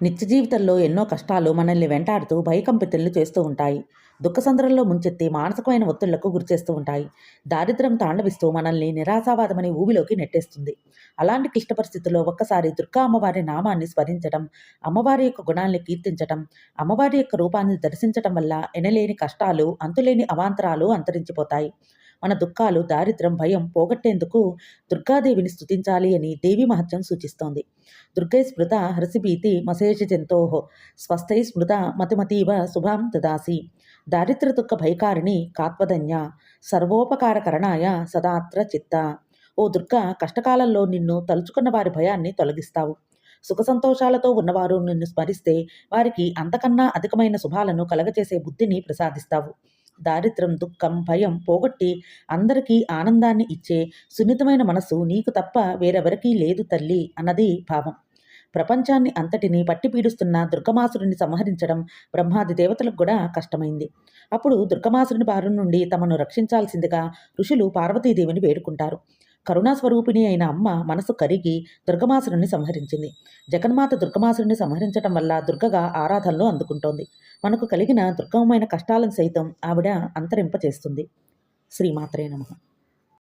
నిత్య జీవితంలో ఎన్నో కష్టాలు మనల్ని వెంటాడుతూ భయకంపితుల్ని చేస్తూ ఉంటాయి. దుఃఖసంద్రంలో ముంచెత్తి మానసికమైన ఒత్తిళ్ళకు గురిచేస్తూ ఉంటాయి. దారిద్ర్యం తాండవిస్తూ మనల్ని నిరాశావాదమని ఊబిలోకి నెట్టేస్తుంది. అలాంటి క్లిష్ట పరిస్థితుల్లో ఒక్కసారి దుర్గా అమ్మవారి నామాన్ని స్మరించడం అమ్మవారి యొక్క గుణాన్ని కీర్తించటం అమ్మవారి యొక్క రూపాన్ని దర్శించటం వల్ల ఎనలేని కష్టాలు అంతులేని అవాంతరాలు అంతరించిపోతాయి. మన దుఃఖాలు దారిద్ర్యం భయం పోగొట్టేందుకు దుర్గాదేవిని స్థుతించాలి అని దేవి మహత్యం సూచిస్తోంది. దుర్గై స్మృత హర్షిభీతి మశేష జంతోః స్వస్థై స్మృత మతిమతీవ శుభాం దదాసి దారిద్ర్య దుఃఖ భయకారిణి కాత్వదన్య సర్వోపకారకరణాయ సదాత్ర చిత్త. ఓ దుర్గా కష్టకాలంలో నిన్ను తలుచుకున్న వారి భయాన్ని తొలగిస్తావు. సుఖ సంతోషాలతో ఉన్నవారు నిన్ను స్మరిస్తే వారికి అంతకన్నా అధికమైన శుభాలను కలగచేసే బుద్ధిని ప్రసాదిస్తావు. దారిద్ర్యం దుఃఖం భయం పోగొట్టి అందరికీ ఆనందాన్ని ఇచ్చే సున్నితమైన మనసు నీకు తప్ప వేరెవరికీ లేదు తల్లి అన్నది భావం. ప్రపంచాన్ని అంతటిని పట్టిపీడుస్తున్న దుర్గమాసురుని సంహరించడం బ్రహ్మాది దేవతలకు కూడా కష్టమైంది. అప్పుడు దుర్గమాసురుని బారు నుండి తమను రక్షించాల్సిందిగా ఋషులు పార్వతీదేవిని వేడుకుంటారు. కరుణాస్వరూపిణి అయిన అమ్మ మనసు కరిగి దుర్గమాసురుణ్ణి సంహరించింది. జగన్మాత దుర్గమాసురుణ్ణి సంహరించటం వల్ల దుర్గగా ఆరాధనలు అందుకుంటోంది. మనకు కలిగిన దుర్గమమైన కష్టాలను సైతం ఆవిడ అంతరింపచేస్తుంది శ్రీమాత్రే నమః.